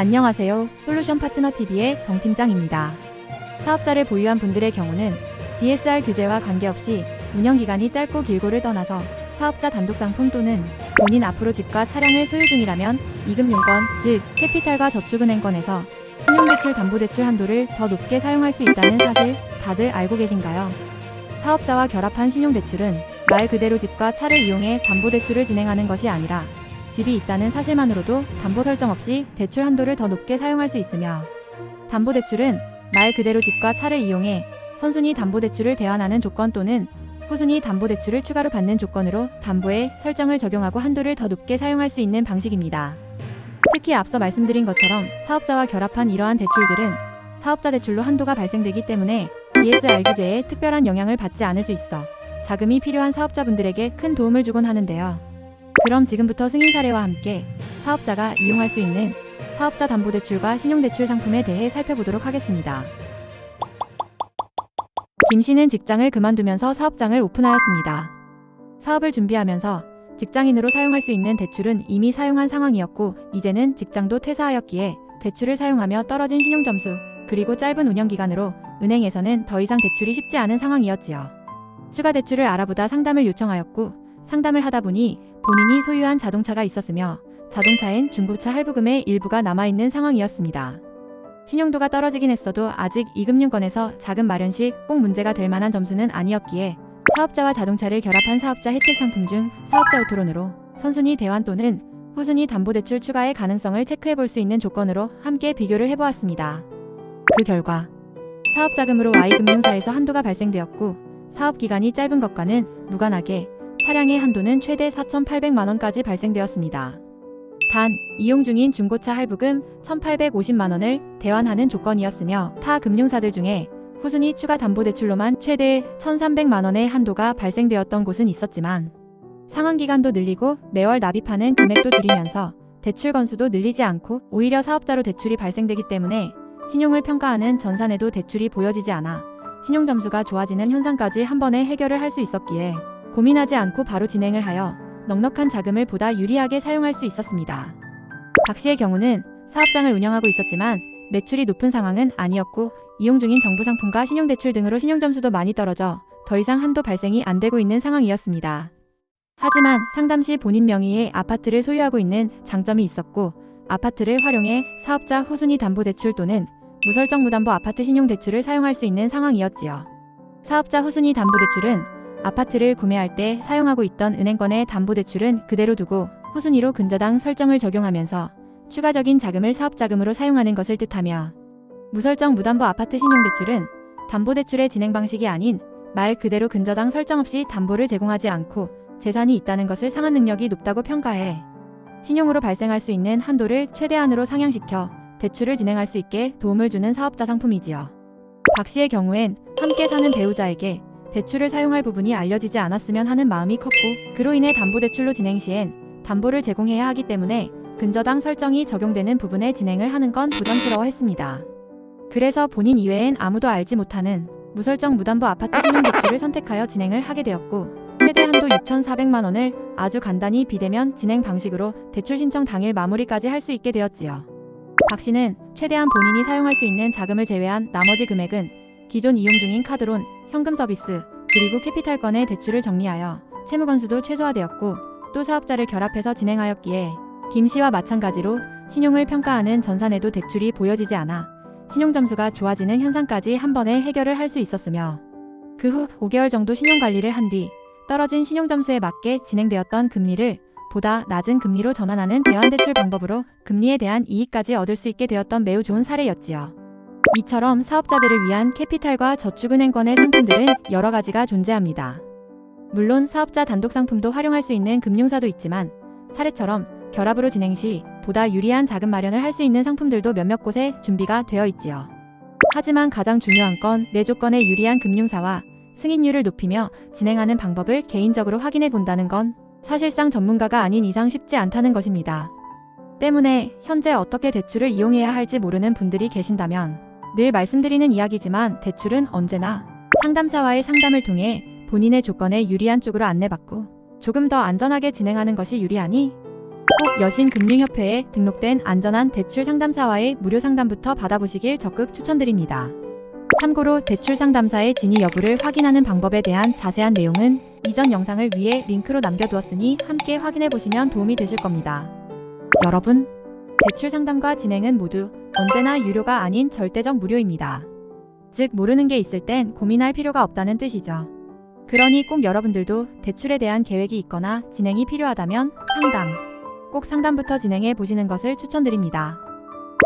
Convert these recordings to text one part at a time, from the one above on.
안녕하세요. 솔루션 파트너 TV의 정 팀장입니다. 사업자를 보유한 분들의 경우는 DSR 규제와 관계없이 운영 기간이 짧고 길고를 떠나서 사업자 단독 상품 또는 본인 앞으로 집과 차량을 소유 중이라면 이금융권, 즉 캐피탈과 저축은행권에서 신용대출 담보대출 한도를 더 높게 사용할 수 있다는 사실 다들 알고 계신가요? 사업자와 결합한 신용대출은 말 그대로 집과 차를 이용해 담보대출을 진행하는 것이 아니라 집이 있다는 사실만으로도 담보 설정 없이 대출 한도를 더 높게 사용할 수 있으며 담보 대출은 말 그대로 집과 차를 이용해 선순위 담보 대출을 대환하는 조건 또는 후순위 담보 대출을 추가로 받는 조건으로 담보에 설정을 적용하고 한도를 더 높게 사용할 수 있는 방식입니다. 특히 앞서 말씀드린 것처럼 사업자와 결합한 이러한 대출들은 사업자 대출로 한도가 발생되기 때문에 DSR 규제에 특별한 영향을 받지 않을 수 있어 자금이 필요한 사업자분들에게 큰 도움을 주곤 하는데요. 그럼 지금부터 승인 사례와 함께 사업자가 이용할 수 있는 사업자 담보대출과 신용대출 상품에 대해 살펴보도록 하겠습니다. 김 씨는 직장을 그만두면서 사업장을 오픈하였습니다. 사업을 준비하면서 직장인으로 사용할 수 있는 대출은 이미 사용한 상황이었고 이제는 직장도 퇴사하였기에 대출을 사용하며 떨어진 신용점수 그리고 짧은 운영 기간으로 은행에서는 더 이상 대출이 쉽지 않은 상황이었지요. 추가 대출을 알아보다 상담을 요청하였고 상담을 하다 보니 본인이 소유한 자동차가 있었으며 자동차엔 중고차 할부금의 일부가 남아있는 상황이었습니다. 신용도가 떨어지긴 했어도 아직 이금융권에서 자금 마련 시 꼭 문제가 될 만한 점수는 아니었기에 사업자와 자동차를 결합한 사업자 혜택 상품 중 사업자 오토론으로 선순위 대환 또는 후순위 담보대출 추가의 가능성을 체크해 볼 수 있는 조건으로 함께 비교를 해보았습니다. 그 결과 사업자금으로 Y금융사에서 한도가 발생되었고 사업 기간이 짧은 것과는 무관하게 차량의 한도는 최대 4,800만 원까지 발생되었습니다. 단 이용 중인 중고차 할부금 1,850만 원을 대환하는 조건이었으며 타 금융사들 중에 후순위 추가 담보대출로만 최대 1,300만 원의 한도가 발생되었던 곳은 있었지만 상환 기간도 늘리고 매월 납입하는 금액도 줄이면서 대출 건수도 늘리지 않고 오히려 사업자로 대출이 발생되기 때문에 신용을 평가하는 전산에도 대출이 보여지지 않아 신용 점수가 좋아지는 현상까지 한 번에 해결을 할 수 있었기에 고민하지 않고 바로 진행을 하여 넉넉한 자금을 보다 유리하게 사용할 수 있었습니다. 박 씨의 경우는 사업장을 운영하고 있었지만 매출이 높은 상황은 아니었고 이용 중인 정부 상품과 신용대출 등으로 신용점수도 많이 떨어져 더 이상 한도 발생이 안 되고 있는 상황이었습니다. 하지만 상담 시 본인 명의의 아파트를 소유하고 있는 장점이 있었고 아파트를 활용해 사업자 후순위 담보대출 또는 무설정 무담보 아파트 신용대출을 사용할 수 있는 상황이었지요. 사업자 후순위 담보대출은 아파트를 구매할 때 사용하고 있던 은행권의 담보대출은 그대로 두고 후순위로 근저당 설정을 적용하면서 추가적인 자금을 사업자금으로 사용하는 것을 뜻하며 무설정 무담보 아파트 신용대출은 담보대출의 진행 방식이 아닌 말 그대로 근저당 설정 없이 담보를 제공하지 않고 재산이 있다는 것을 상환 능력이 높다고 평가해 신용으로 발생할 수 있는 한도를 최대한으로 상향시켜 대출을 진행할 수 있게 도움을 주는 사업자 상품이지요. 박 씨의 경우엔 함께 사는 배우자에게 대출을 사용할 부분이 알려지지 않았으면 하는 마음이 컸고 그로 인해 담보대출로 진행 시엔 담보를 제공해야 하기 때문에 근저당 설정이 적용되는 부분에 진행을 하는 건 부담스러워 했습니다. 그래서 본인 이외엔 아무도 알지 못하는 무설정 무담보 아파트 신용대출을 선택하여 진행을 하게 되었고 최대 한도 6,400만 원을 아주 간단히 비대면 진행 방식으로 대출 신청 당일 마무리까지 할 수 있게 되었지요. 박 씨는 최대한 본인이 사용할 수 있는 자금을 제외한 나머지 금액은 기존 이용 중인 카드론, 현금 서비스, 그리고 캐피탈권의 대출을 정리하여 채무 건수도 최소화되었고 또 사업자를 결합해서 진행하였기에 김 씨와 마찬가지로 신용을 평가하는 전산에도 대출이 보여지지 않아 신용 점수가 좋아지는 현상까지 한 번에 해결을 할 수 있었으며 그 후 5개월 정도 신용 관리를 한 뒤 떨어진 신용 점수에 맞게 진행되었던 금리를 보다 낮은 금리로 전환하는 대환대출 방법으로 금리에 대한 이익까지 얻을 수 있게 되었던 매우 좋은 사례였지요. 이처럼 사업자들을 위한 캐피탈과 저축은행권의 상품들은 여러 가지가 존재합니다. 물론 사업자 단독 상품도 활용할 수 있는 금융사도 있지만 사례처럼 결합으로 진행 시 보다 유리한 자금 마련을 할 수 있는 상품들도 몇몇 곳에 준비가 되어 있지요. 하지만 가장 중요한 건 내 조건에 유리한 금융사와 승인율을 높이며 진행하는 방법을 개인적으로 확인해 본다는 건 사실상 전문가가 아닌 이상 쉽지 않다는 것입니다. 때문에 현재 어떻게 대출을 이용해야 할지 모르는 분들이 계신다면 늘 말씀드리는 이야기지만 대출은 언제나 상담사와의 상담을 통해 본인의 조건에 유리한 쪽으로 안내받고 조금 더 안전하게 진행하는 것이 유리하니 꼭 여신금융협회에 등록된 안전한 대출 상담사와의 무료 상담부터 받아보시길 적극 추천드립니다. 참고로 대출 상담사의 진위 여부를 확인하는 방법에 대한 자세한 내용은 이전 영상을 위에 링크로 남겨두었으니 함께 확인해 보시면 도움이 되실 겁니다. 여러분, 대출 상담과 진행은 모두 언제나 유료가 아닌 절대적 무료입니다. 즉, 모르는 게 있을 땐 고민할 필요가 없다는 뜻이죠. 그러니 꼭 여러분들도 대출에 대한 계획이 있거나 진행이 필요하다면 상담, 꼭 상담부터 진행해 보시는 것을 추천드립니다.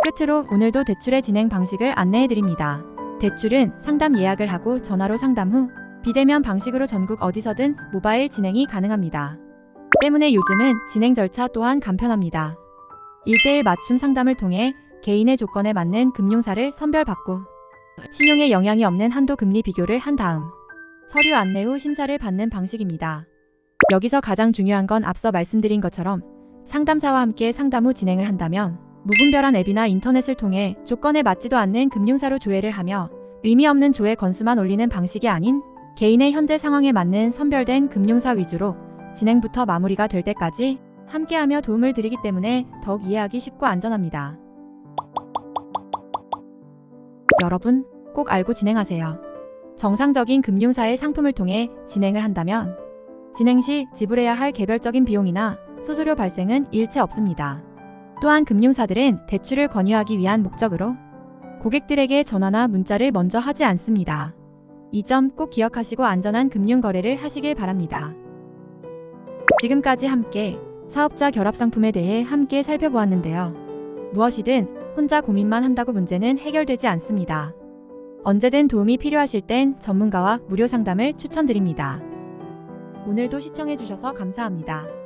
끝으로 오늘도 대출의 진행 방식을 안내해 드립니다. 대출은 상담 예약을 하고 전화로 상담 후 비대면 방식으로 전국 어디서든 모바일 진행이 가능합니다. 때문에 요즘은 진행 절차 또한 간편합니다. 1대1 맞춤 상담을 통해 개인의 조건에 맞는 금융사를 선별받고 신용에 영향이 없는 한도 금리 비교를 한 다음 서류 안내 후 심사를 받는 방식입니다. 여기서 가장 중요한 건 앞서 말씀드린 것처럼 상담사와 함께 상담 후 진행을 한다면 무분별한 앱이나 인터넷을 통해 조건에 맞지도 않는 금융사로 조회를 하며 의미 없는 조회 건수만 올리는 방식이 아닌 개인의 현재 상황에 맞는 선별된 금융사 위주로 진행부터 마무리가 될 때까지 함께하며 도움을 드리기 때문에 더욱 이해하기 쉽고 안전합니다. 여러분 꼭 알고 진행하세요. 정상적인 금융사의 상품을 통해 진행을 한다면 진행 시 지불해야 할 개별적인 비용이나 수수료 발생은 일체 없습니다. 또한 금융사들은 대출을 권유하기 위한 목적으로 고객들에게 전화나 문자를 먼저 하지 않습니다. 이 점 꼭 기억하시고 안전한 금융 거래를 하시길 바랍니다. 지금까지 함께 사업자 결합 상품에 대해 함께 살펴보았는데요. 무엇이든 혼자 고민만 한다고 문제는 해결되지 않습니다. 언제든 도움이 필요하실 땐 전문가와 무료 상담을 추천드립니다. 오늘도 시청해주셔서 감사합니다.